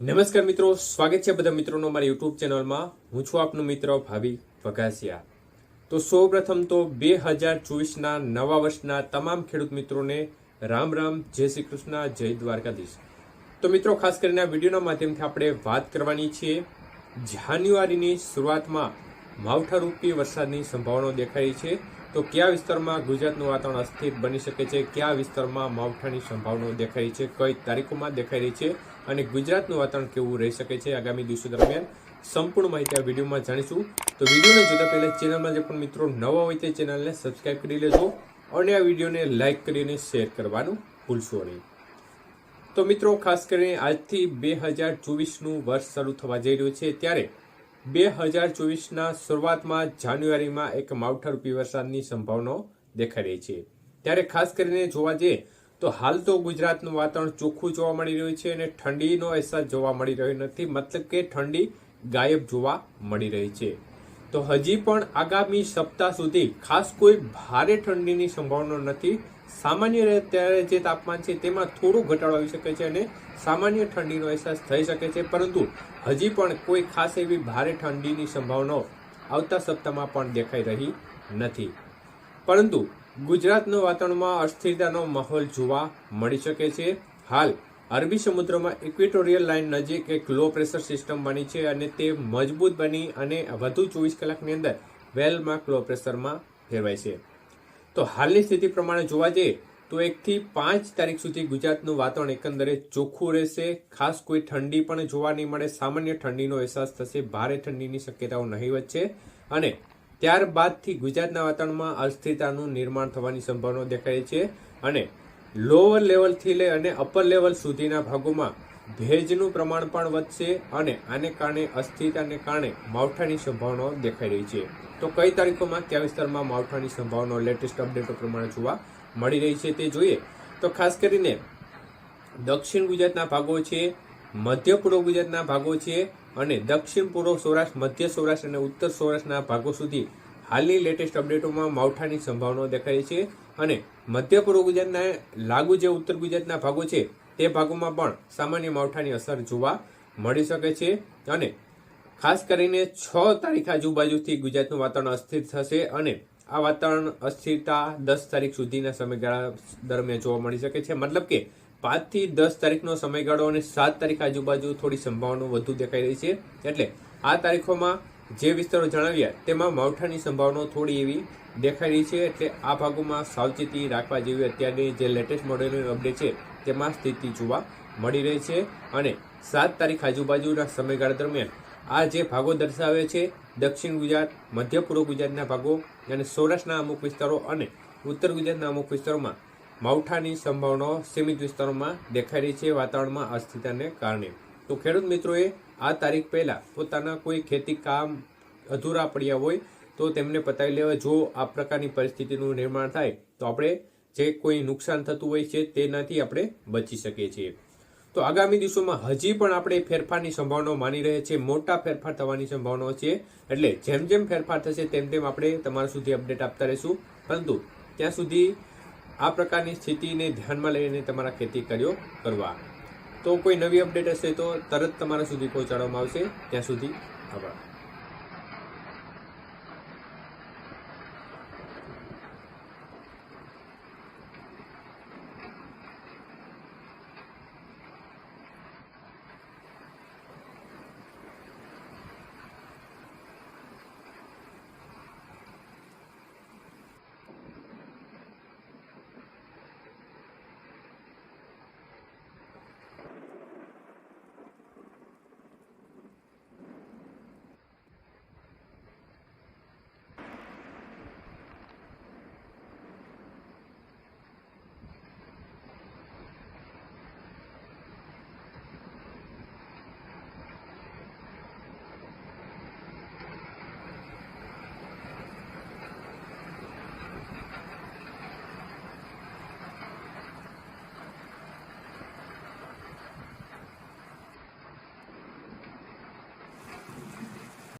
નમસ્કાર મિત્રો, સ્વાગત છે બધા મિત્રોનો મારી યુટ્યુબ ચેનલમાં. હું છું આપનો મિત્ર ભાવિ વઘાસિયા. તો સૌ પ્રથમ તો બે હજાર ચોવીસના નવા વર્ષના તમામ ખેડૂત મિત્રોને રામ રામ, જય શ્રી કૃષ્ણ, જય દ્વારકાધીશ. તો મિત્રો, ખાસ કરીને આ વિડીયોના માધ્યમથી આપણે વાત કરવાની છે, જાન્યુઆરીની શરૂઆતમાં માવઠારૂપી વરસાદની સંભાવનાઓ દેખાઈ છે. તો કયા વિસ્તારમાં ગુજરાતનું વાતાવરણ અસ્થિર બની શકે છે? કયા વિસ્તારમાં માવઠાની સંભાવનાઓ દેખાઈ છે? કઈ તારીખોમાં દેખાઈ રહી છે? અને ગુજરાતનું વાતાવરણ કેવું રહી શકે છે આગામી દિવસો દરમિયાન સંપૂર્ણ માહિતી આ વિડીયોમાં જાણીશું. તો વિડીયોને જોતા પહેલાં ચેનલમાં જે પણ મિત્રો નવા હોય તે ચેનલને સબસ્ક્રાઈબ કરી લેજો અને આ વિડીયોને લાઇક કરીને શેર કરવાનું ભૂલશો નહીં. તો મિત્રો, ખાસ કરીને આજથી બે હજાર ચોવીસનું વર્ષ શરૂ થવા જઈ રહ્યું છે ત્યારે બે હજાર ચોવીસના શરૂઆતમાં જાન્યુઆરીમાં એક માવઠારૂપી વરસાદની સંભાવનાઓ દેખાઈ રહી છે. ત્યારે ખાસ કરીને જોવા જઈએ તો હાલ તો ગુજરાતનું વાતાવરણ ચોખ્ખું જોવા મળી રહ્યું છે અને ઠંડીનો અહેસાસ જોવા મળી રહ્યો નથી, મતલબ કે ઠંડી ગાયબ જોવા મળી રહી છે. તો હજી પણ આગામી સપ્તાહ સુધી ખાસ કોઈ ભારે ઠંડીની સંભાવના નથી. સામાન્ય અત્યારે જે તાપમાન છે તેમાં થોડો ઘટાડો આવી શકે છે અને સામાન્ય ઠંડીનો અહેસાસ થઈ શકે છે, પરંતુ હજી પણ કોઈ ખાસ એવી ભારે ઠંડીની સંભાવનાઓ આવતા સપ્તાહમાં પણ દેખાઈ રહી નથી. પરંતુ ગુજરાતના વાતાવરણમાં અસ્થિરતાનો માહોલ જોવા મળી શકે છે. હાલ, અરબી સમુદ્રમાં ઇક્વેટોરિયલ લાઇન નજીક એક લો પ્રેશર સિસ્ટમ બની છે અને તે મજબૂત બની અને વધુ ચોવીસ કલાકની અંદર વેલમાર્ક લો પ્રેશરમાં ફેરવાય છે. તો હાલની સ્થિતિ પ્રમાણે જોવા જઈએ, તો એકથી પાંચ તારીખ સુધી ગુજરાતનું વાતાવરણ એકંદરે ચોખ્ખું રહેશે. ખાસ કોઈ ઠંડી પણ જોવા નહીં મળે. સામાન્ય ઠંડીનો અહેસાસ થશે. ભારે ઠંડીની શક્યતાઓ નહીવત છે. અને ત્યારબાદથી ગુજરાતના વાતાવરણમાં અસ્થિરતાનું નિર્માણ થવાની સંભાવના દેખાય છે અને લોઅર લેવલથી લઈ અને અપર લેવલ સુધીના ભાગોમાં ભેજનું પ્રમાણ પણ વધશે અને આને કારણે અસ્થિરતાને કારણે માવઠાની સંભાવનાઓ દેખાઈ રહી છે. તો કઈ તારીખોમાં કયા વિસ્તારમાં માવઠાની સંભાવનાઓ લેટેસ્ટ અપડેટો પ્રમાણે જોવા મળી રહી છે તે જોઈએ. તો ખાસ કરીને દક્ષિણ ગુજરાતના ભાગો છે મધ્ય પૂર્વ ગુજરાતના ભાગો છે અને દક્ષિણ પૂર્વ સૌરાષ્ટ્ર, મધ્ય સૌરાષ્ટ્ર અને ઉત્તર સૌરાષ્ટ્રના ભાગો સુધી હાલની લેટેસ્ટ અપડેટોમાં માવઠાની સંભાવનાઓ દેખાય છે અને મધ્ય પૂર્વ ગુજરાતના લાગુ જે ઉત્તર ગુજરાતના ભાગો છે, તે ભાગોમાં પણ સામાન્ય માવઠાની અસર જોવા મળી શકે છે અને ખાસ કરીને છ તારીખ આજુબાજુથી ગુજરાતનું વાતાવરણ અસ્થિર થશે અને આ વાતાવરણ અસ્થિરતા દસ તારીખ સુધીના સમયગાળા દરમિયાન જોવા મળી શકે છે. મતલબ કે પાંચથી દસ તારીખનો સમયગાળો અને સાત તારીખ આજુબાજુ થોડી સંભાવનાઓ વધુ દેખાઈ રહી છે. એટલે આ તારીખોમાં જે વિસ્તારો જણાવ્યા તેમાં માવઠાની સંભાવનાઓ થોડી એવી દેખાઈ રહી છે. એટલે આ ભાગોમાં સાવચેતી રાખવા જેવી અત્યારની જે લેટેસ્ટ મોડેલની અપડેટ છે તેમાં સ્થિતિ જોવા મળી રહી છે અને સાત તારીખ આજુબાજુના સમયગાળા દરમિયાન આ જે ભાગો દર્શાવે છે દક્ષિણ ગુજરાત, મધ્ય પૂર્વ ગુજરાતના ભાગો અને સૌરાષ્ટ્રના અમુક વિસ્તારો અને ઉત્તર ગુજરાતના અમુક વિસ્તારોમાં માવઠાની સંભાવનાઓ સીમિત વિસ્તારોમાં દેખાઈ રહી છે વાતાવરણમાં અસ્થિરતાને કારણે. તો ખેડૂત મિત્રોએ આ તારીખ પહેલાં પોતાના કોઈ ખેતી કામ અધૂરા પડ્યા હોય તો તેમને પતાવી લેવા, જો આ પ્રકારની પરિસ્થિતિનું નિર્માણ થાય, તો આપણે જે કોઈ નુકસાન થતું હોય છે તેનાથી આપણે બચી શકીએ છીએ. તો આગામી દિવસોમાં હજી પણ આપણે ફેરફારની સંભાવનાઓ માની રહે છે મોટા ફેરફાર થવાની સંભાવનાઓ છે. એટલે જેમ જેમ ફેરફાર થશે તેમ તેમ આપણે તમારા સુધી અપડેટ આપતા રહીશું. પરંતુ ત્યાં સુધી આ પ્રકારની સ્થિતિને ધ્યાનમાં લઈને તમારા ખેતી કાર્યો કરવા. તો કોઈ નવી અપડેટ હશે તો તરત તમારા સુધી પહોંચાડવામાં આવશે. ત્યાં સુધી આભાર.